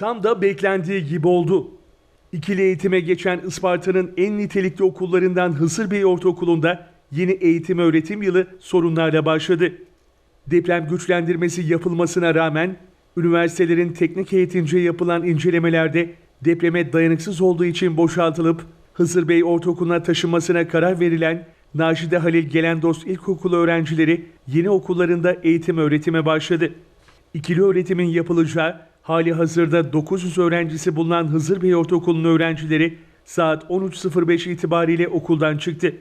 Tam da beklendiği gibi oldu. İkili eğitime geçen Isparta'nın en nitelikli okullarından Hısır Ortaokulu'nda yeni eğitim öğretim yılı sorunlarla başladı. Deprem güçlendirmesi yapılmasına rağmen üniversitelerin teknik eğitimce yapılan incelemelerde depreme dayanıksız olduğu için boşaltılıp Hızır Bey Ortaokulu'na taşınmasına karar verilen Naşide Halil Gelendost İlkokulu öğrencileri yeni okullarında eğitim öğretime başladı. İkili öğretimin yapılacağı hali hazırda 900 öğrencisi bulunan Hızır Bey Ortaokulu'nun öğrencileri saat 13.05 itibariyle okuldan çıktı.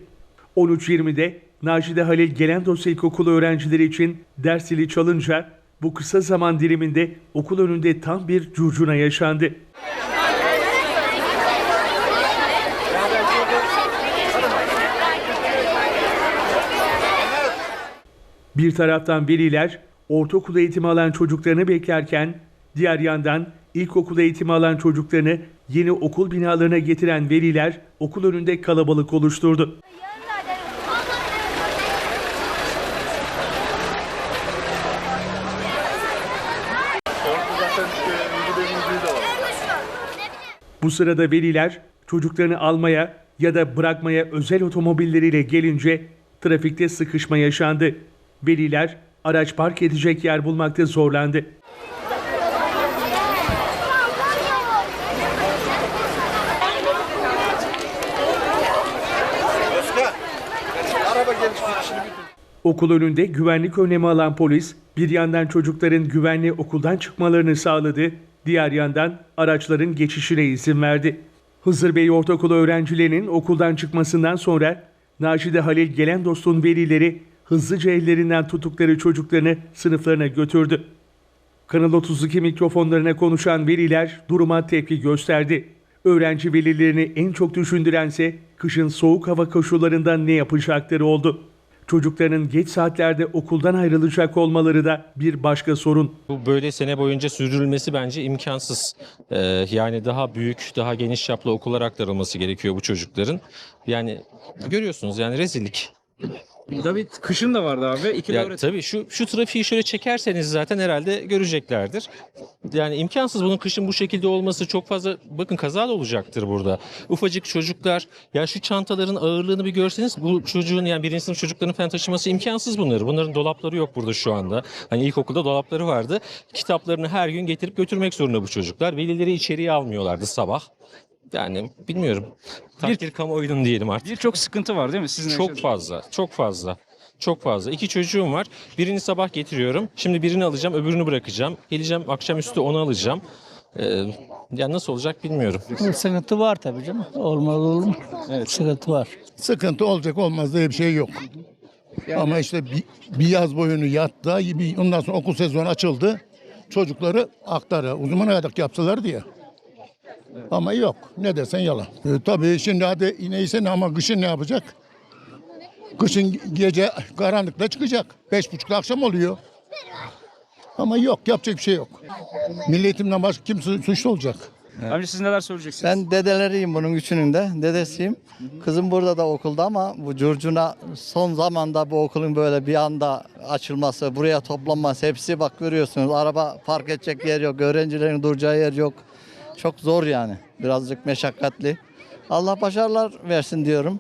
13.20'de Naşide Halil Gelendos İlkokulu öğrencileri için ders zili çalınca bu kısa zaman diliminde okul önünde tam bir curcuna yaşandı. Bir taraftan veliler ortaokul eğitimi alan çocuklarını beklerken diğer yandan ilkokul eğitimi alan çocuklarını yeni okul binalarına getiren veliler okul önünde kalabalık oluşturdu. Bu sırada veliler çocuklarını almaya ya da bırakmaya özel otomobilleriyle gelince trafikte sıkışma yaşandı. Veliler araç park edecek yer bulmakta zorlandı. Okul önünde güvenlik önlemi alan polis bir yandan çocukların güvenli okuldan çıkmalarını sağladı, diğer yandan araçların geçişine izin verdi. Hızır Bey Ortaokulu öğrencilerinin okuldan çıkmasından sonra Naşide Halil gelen dostun velileri hızlıca ellerinden tuttukları çocuklarını sınıflarına götürdü. Kanal 32 mikrofonlarına konuşan veliler duruma tepki gösterdi. Öğrenci velilerini en çok düşündürense kışın soğuk hava koşullarında ne yapacakları oldu. Çocukların geç saatlerde okuldan ayrılacak olmaları da bir başka sorun. Bu böyle sene boyunca sürdürülmesi bence imkansız. Ee, yani daha büyük, daha geniş çaplı okullar aktarılması gerekiyor bu çocukların. Yani görüyorsunuz yani rezillik. Tabii kışın da vardı abi. İkili Ya, tabii şu şu trafiği şöyle çekerseniz zaten herhalde göreceklerdir. Yani imkansız bunun kışın bu şekilde olması çok fazla bakın kaza da olacaktır burada. Ufacık çocuklar ya şu çantaların ağırlığını bir görseniz bu çocuğun yani birinci sınıf çocukların falan taşıması imkansız bunları. Bunların dolapları yok burada şu anda. Hani ilkokulda dolapları vardı. Kitaplarını her gün getirip götürmek zorunda bu çocuklar. Velileri içeriye almıyorlardı sabah. Yani bilmiyorum. Takdir kamuoyunun diyelim artık. Birçok sıkıntı var değil mi? Sizin Çok yaşadığınız? fazla, çok fazla. Çok fazla. İki çocuğum var. Birini sabah getiriyorum. Şimdi birini alacağım, öbürünü bırakacağım. Geleceğim akşamüstü onu alacağım. Ee, ya nasıl olacak bilmiyorum. Sıkıntı var tabii canım. Olmaz olur mu? Evet. Sıkıntı var. Sıkıntı olacak olmaz diye bir şey yok. Ama işte bir, bir yaz boyunu yattı. Bir, ondan sonra okul sezonu açıldı. Çocukları aktarı. Zamana kadar yapsalar diye. Ama yok. Ne desen yalan. E, tabii şimdi hadi neyse ne ama kışın ne yapacak? Kışın gece karanlıkta çıkacak. Beş buçukta akşam oluyor. Ama yok. Yapacak bir şey yok. Milli eğitimden başka kim su- suçlu olacak? Amca siz neler söyleyeceksiniz? Ben dedeleriyim bunun üçünün de. Dedesiyim. Kızım burada da okulda ama bu curcuna son zamanda bu okulun böyle bir anda açılması, buraya toplanması hepsi bak görüyorsunuz. Araba park edecek yer yok, öğrencilerin duracağı yer yok. Çok zor yani. Birazcık meşakkatli. Allah başarılar versin diyorum.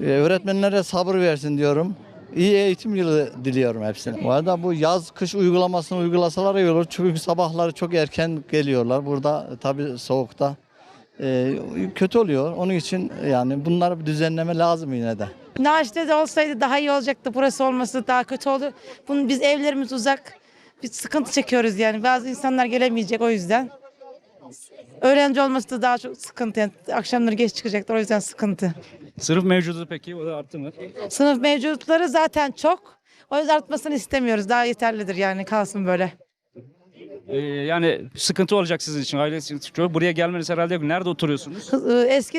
Ee, öğretmenlere sabır versin diyorum. İyi eğitim yılı diliyorum hepsine. Bu arada bu yaz kış uygulamasını uygulasalar iyi olur. Çünkü sabahları çok erken geliyorlar. Burada tabii soğukta e, kötü oluyor. Onun için yani bunları bir düzenleme lazım yine de. Naşide'de olsaydı daha iyi olacaktı. Burası olması daha kötü oldu. Bunun biz evlerimiz uzak. Biz sıkıntı çekiyoruz yani. Bazı insanlar gelemeyecek o yüzden. Öğrenci olması da daha çok sıkıntı. Yani akşamları geç çıkacaklar o yüzden sıkıntı. Sınıf mevcudu peki o da arttı mı? Sınıf mevcutları zaten çok. O yüzden artmasını istemiyoruz. Daha yeterlidir yani kalsın böyle. Ee, yani sıkıntı olacak sizin için aile için. Çok- Buraya gelmeniz herhalde yok. Nerede oturuyorsunuz? E, Eski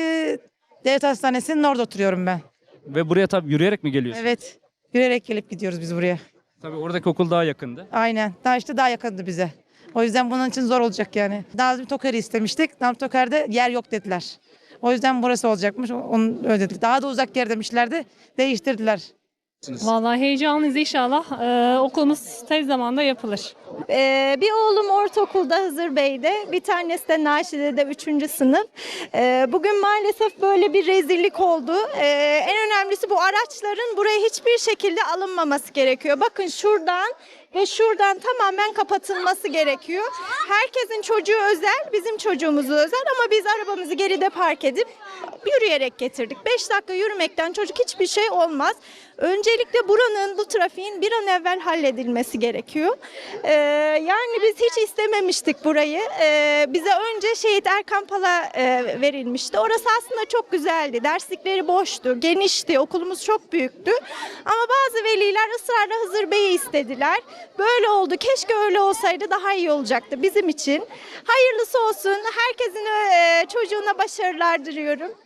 devlet hastanesinin orada oturuyorum ben. Ve buraya tabii yürüyerek mi geliyorsunuz? Evet. Yürüyerek gelip gidiyoruz biz buraya. Tabii oradaki okul daha yakındı. Aynen. Daha işte daha yakındı bize. O yüzden bunun için zor olacak yani. Nazım Toker'i istemiştik. Nazım Toker'de yer yok dediler. O yüzden burası olacakmış. Onu öyle dediler. Daha da uzak yer demişlerdi. Değiştirdiler. Vallahi heyecanlıyız inşallah. Ee, okulumuz tez zamanda yapılır. Ee, bir oğlum ortaokulda Hızır Bey'de, bir tanesi de Naşide'de 3. sınıf. Ee, bugün maalesef böyle bir rezillik oldu. Ee, en önemlisi bu araçların buraya hiçbir şekilde alınmaması gerekiyor. Bakın şuradan ve şuradan tamamen kapatılması gerekiyor. Herkesin çocuğu özel, bizim çocuğumuz özel ama biz arabamızı geride park edip yürüyerek getirdik. 5 dakika yürümekten çocuk hiçbir şey olmaz. Öncelikle buranın, bu trafiğin bir an evvel halledilmesi gerekiyor. Ee, yani biz hiç istememiştik burayı. Ee, bize önce Şehit Erkan Pal'a e, verilmişti. Orası aslında çok güzeldi. Derslikleri boştu, genişti, okulumuz çok büyüktü. Ama bazı veliler ısrarla Hızır Bey'i istediler. Böyle oldu. Keşke öyle olsaydı daha iyi olacaktı bizim için. Hayırlısı olsun. Herkesin e, çocuğuna başarılar diliyorum.